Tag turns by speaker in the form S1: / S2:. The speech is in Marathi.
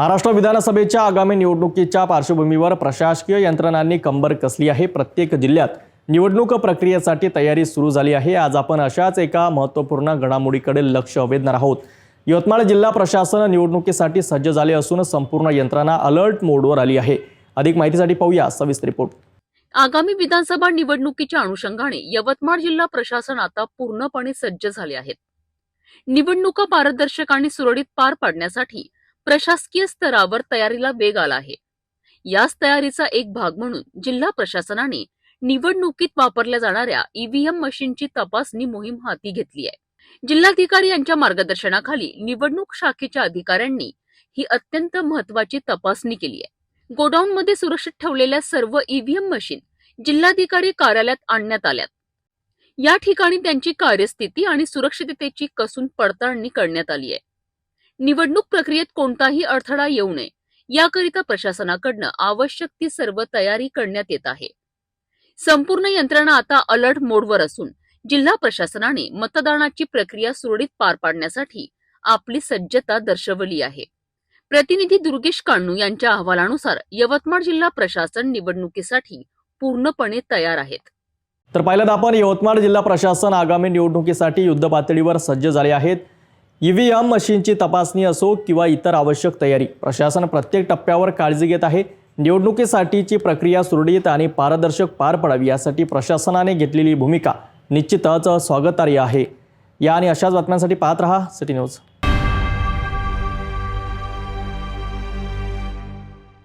S1: महाराष्ट्र विधानसभेच्या आगामी निवडणुकीच्या पार्श्वभूमीवर प्रशासकीय यंत्रणांनी कंबर कसली आहे? प्रत्येक जिल्ह्यात निवडणूक प्रक्रियेसाठी तयारी सुरू झाली आहे. आज आपण अशाच एका महत्त्वपूर्ण घडामोडीकडे लक्ष वेधणार आहोत. यवतमाळ जिल्हा प्रशासन निवडणुकीसाठी सज्ज झाले असून संपूर्ण यंत्रणा अलर्ट मोडवर आली आहे. अधिक माहितीसाठी पाहूया सविस्तर रिपोर्ट.
S2: आगामी विधानसभा निवडणुकीच्या अनुषंगाने यवतमाळ जिल्हा प्रशासन आता पूर्णपणे सज्ज झाले आहेत निवडणुका पारदर्शक आणि सुरळीत पार पाडण्यासाठी प्रशासकीय स्तरावर तयारीला वेग आला आहे. याच तयारीचा एक भाग म्हणून जिल्हा प्रशासनाने निवडणुकीत वापरल्या जाणाऱ्या ईव्हीएम मशीनची तपासणी मोहीम हाती घेतली आहे. जिल्हाधिकारी यांच्या मार्गदर्शनाखाली निवडणूक शाखेच्या अधिकाऱ्यांनी ही अत्यंत महत्वाची तपासणी केली आहे. गोडाऊन मध्ये सुरक्षित ठेवलेल्या सर्व ईव्हीएम मशीन जिल्हाधिकारी कार्यालयात आणण्यात आल्यात. या ठिकाणी त्यांची कार्यस्थिती आणि सुरक्षिततेची कसून पडताळणी करण्यात आली आहे. निवडणूक प्रक्रियेत कोणताही अडथळा येऊ नये. याकरिता प्रशासनाकडनं आवश्यक ती सर्व तयारी करण्यात येत आहे. संपूर्ण यंत्रणा आता अलर्ट मोडवर असून जिल्हा प्रशासनाने मतदानाची प्रक्रिया सुरळीत पार पाडण्यासाठी आपली सज्जता दर्शवली आहे. प्रतिनिधी दुर्गेश काणू यांच्या अहवालानुसार यवतमाळ जिल्हा प्रशासन निवडणुकीसाठी पूर्णपणे तयार आहेत.
S1: तर पहिल्यांदा आपण यवतमाळ जिल्हा प्रशासन आगामी निवडणुकीसाठी युद्ध पातळीवर सज्ज झाले आहेत. ई व्ही एम मशीनची तपासणी असो किंवा इतर आवश्यक तयारी प्रशासन प्रत्येक टप्प्यावर काळजी घेत आहे. निवडणुकीसाठीची प्रक्रिया सुरळीत आणि पारदर्शक पार पडावी यासाठी प्रशासनाने घेतलेली भूमिका निश्चितच स्वागतार्ह आहे. या आणि अशाच बातम्यांसाठी पाहत रहा सिटी न्यूज.